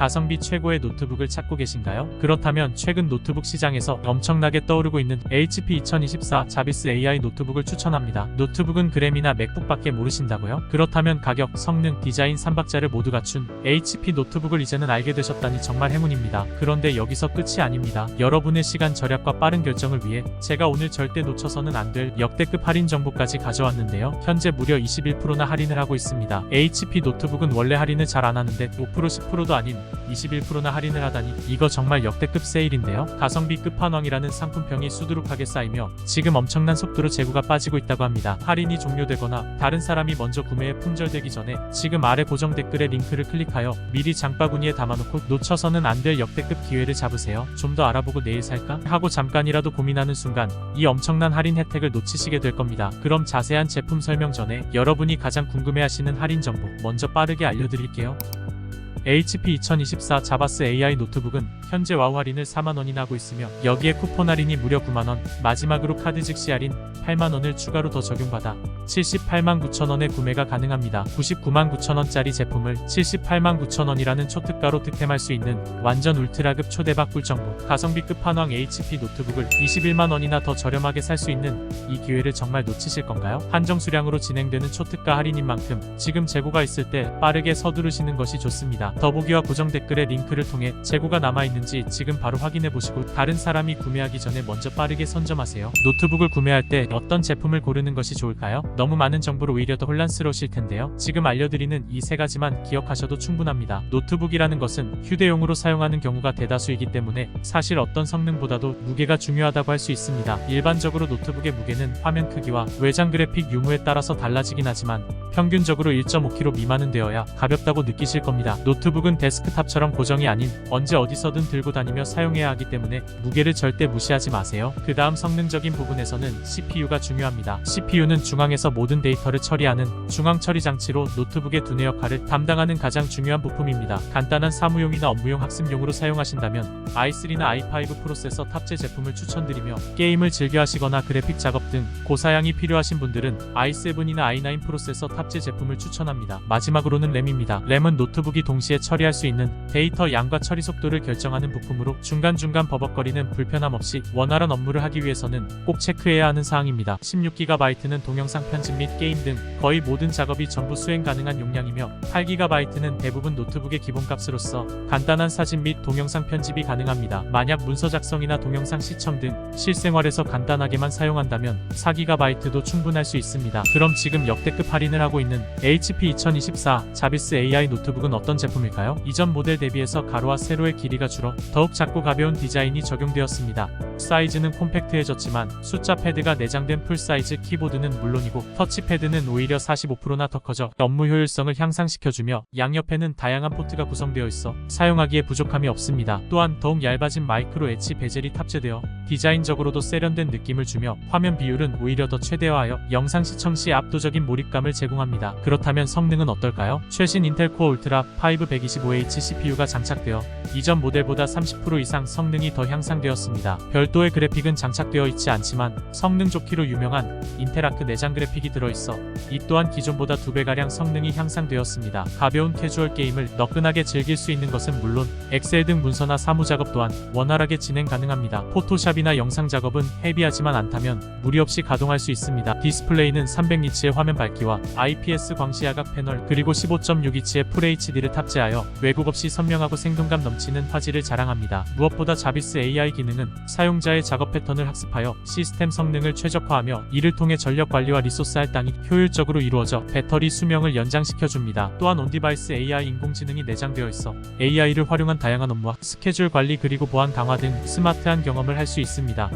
가성비 최고의 노트북을 찾고 계신가요? 그렇다면 최근 노트북 시장에서 엄청나게 떠오르고 있는 HP 2024 자비스 AI 노트북을 추천합니다. 노트북은 그램이나 맥북밖에 모르신다고요? 그렇다면 가격, 성능, 디자인 3박자를 모두 갖춘 HP 노트북을 이제는 알게 되셨다니 정말 행운입니다. 그런데 여기서 끝이 아닙니다. 여러분의 시간 절약과 빠른 결정을 위해 제가 오늘 절대 놓쳐서는 안 될 역대급 할인 정보까지 가져왔는데요. 현재 무려 21%나 할인을 하고 있습니다. HP 노트북은 원래 할인을 잘 안 하는데 5% 10%도 아닌 21%나 할인을 하다니 이거 정말 역대급 세일인데요. 가성비 끝판왕이라는 상품평이 수두룩하게 쌓이며 지금 엄청난 속도로 재고가 빠지고 있다고 합니다. 할인이 종료되거나 다른 사람이 먼저 구매에 품절되기 전에 지금 아래 고정 댓글에 링크를 클릭하여 미리 장바구니에 담아놓고 놓쳐서는 안 될 역대급 기회를 잡으세요. 좀 더 알아보고 내일 살까? 하고 잠깐이라도 고민하는 순간 이 엄청난 할인 혜택을 놓치시게 될 겁니다. 그럼 자세한 제품 설명 전에 여러분이 가장 궁금해하시는 할인 정보 먼저 빠르게 알려드릴게요. HP 2024 자바스 AI 노트북은 현재 와우 할인을 4만원이나 하고 있으며 여기에 쿠폰 할인이 무려 9만원, 마지막으로 카드 즉시 할인 8만원을 추가로 더 적용받아 78만 9천원에 구매가 가능합니다. 99만 9천원짜리 제품을 78만 9천원이라는 초특가로 득템할 수 있는 완전 울트라급 초대박 꿀정보 가성비 끝판왕 HP 노트북을 21만원이나 더 저렴하게 살 수 있는 이 기회를 정말 놓치실 건가요? 한정 수량으로 진행되는 초특가 할인인 만큼 지금 재고가 있을 때 빠르게 서두르시는 것이 좋습니다. 더보기와 고정 댓글의 링크를 통해 재고가 남아있는지 지금 바로 확인해 보시고 다른 사람이 구매하기 전에 먼저 빠르게 선점하세요. 노트북을 구매할 때 어떤 제품을 고르는 것이 좋을까요? 너무 많은 정보로 오히려 더 혼란스러우실 텐데요. 지금 알려드리는 이 세 가지만 기억하셔도 충분합니다. 노트북이라는 것은 휴대용으로 사용하는 경우가 대다수이기 때문에 사실 어떤 성능보다도 무게가 중요하다고 할 수 있습니다. 일반적으로 노트북의 무게는 화면 크기와 외장 그래픽 유무에 따라서 달라지긴 하지만 평균적으로 1.5kg 미만은 되어야 가볍다고 느끼실 겁니다. 노트북은 데스크탑처럼 고정이 아닌 언제 어디서든 들고 다니며 사용해야 하기 때문에 무게를 절대 무시하지 마세요. 그 다음 성능적인 부분에서는 CPU가 중요합니다. CPU는 중앙에서 모든 데이터를 처리하는 중앙 처리 장치로 노트북의 두뇌 역할을 담당하는 가장 중요한 부품입니다. 간단한 사무용이나 업무용 학습용으로 사용하신다면 i3나 i5 프로세서 탑재 제품을 추천드리며 게임을 즐겨 하시거나 그래픽 작업 등 고사양이 필요하신 분들은 i7이나 i9 프로세서 탑재 제품을 추천합니다. 마지막으로는 램입니다. 램은 노트북이 동시에 처리할 수 있는 데이터 양과 처리 속도를 결정하는 부품으로 중간중간 버벅거리는 불편함 없이 원활한 업무를 하기 위해서는 꼭 체크해야 하는 사항입니다. 16GB는 동영상 편집 및 게임 등 거의 모든 작업이 전부 수행 가능한 용량이며 8GB는 대부분 노트북의 기본값으로서 간단한 사진 및 동영상 편집이 가능합니다. 만약 문서 작성이나 동영상 시청 등 실생활에서 간단하게만 사용한다면 4GB도 충분할 수 있습니다. 그럼 지금 역대급 할인을 하고 있는 HP 2024 자비스 AI 노트북은 어떤 제품일까요? 이전 모델 대비해서 가로와 세로의 길이가 줄어 더욱 작고 가벼운 디자인이 적용되었습니다. 사이즈는 콤팩트해졌지만 숫자 패드가 내장된 풀사이즈 키보드는 물론이고 터치패드는 오히려 45%나 더 커져 업무 효율성을 향상시켜주며 양옆에는 다양한 포트가 구성되어 있어 사용하기에 부족함이 없습니다. 또한 더욱 얇아진 마이크로 엣지 베젤이 탑재되어 디자인적으로도 세련된 느낌을 주며 화면 비율은 오히려 더 최대화하여 영상 시청 시 압도적인 몰입감을 제공합니다. 그렇다면 성능은 어떨까요? 최신 인텔 코어 울트라 5 125H CPU가 장착되어 이전 모델보다 30% 이상 성능이 더 향상되었습니다. 별도의 그래픽은 장착되어 있지 않지만 성능 좋기로 유명한 인텔 아크 내장 그래픽이 들어있어 이 또한 기존보다 2배가량 성능이 향상되었습니다. 가벼운 캐주얼 게임을 너끈하게 즐길 수 있는 것은 물론 엑셀 등 문서나 사무 작업 또한 원활하게 진행 가능합니다. 포토샵이 나 영상 작업은 헤비하지만 않다면 무리 없이 가동할 수 있습니다. 디스플레이는 300니츠의 화면 밝기와 IPS 광시 야각 패널 그리고 15.6인치의 FHD를 탑재하여 왜곡 없이 선명하고 생동감 넘치는 화질을 자랑합니다. 무엇보다 자비스 AI 기능은 사용자의 작업 패턴을 학습하여 시스템 성능을 최적화하며 이를 통해 전력 관리와 리소스 할당이 효율적으로 이루어져 배터리 수명을 연장시켜줍니다. 또한 온디바이스 AI 인공지능이 내장되어 있어 AI를 활용한 다양한 업무와 스케줄 관리 그리고 보안 강화 등 스마트한 경험을 할 수 있습니다.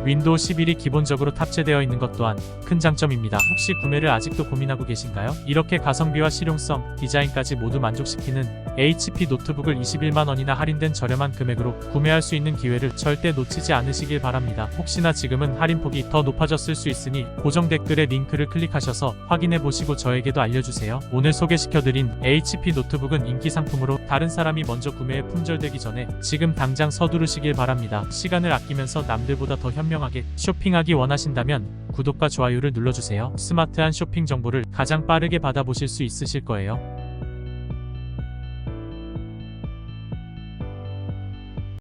윈도우 11이 기본적으로 탑재되어 있는 것 또한 큰 장점입니다. 혹시 구매를 아직도 고민하고 계신가요? 이렇게 가성비와 실용성, 디자인까지 모두 만족시키는 HP 노트북을 21만 원이나 할인된 저렴한 금액으로 구매할 수 있는 기회를 절대 놓치지 않으시길 바랍니다. 혹시나 지금은 할인폭이 더 높아졌을 수 있으니 고정 댓글에 링크를 클릭하셔서 확인해 보시고 저에게도 알려주세요. 오늘 소개시켜드린 HP 노트북은 인기 상품으로 다른 사람이 먼저 구매에 품절되기 전에 지금 당장 서두르시길 바랍니다. 시간을 아끼면서 남들보다 더 현명하게 쇼핑하기 원하신다면 구독과 좋아요를 눌러주세요. 스마트한 쇼핑 정보를 가장 빠르게 받아보실 수 있으실 거예요.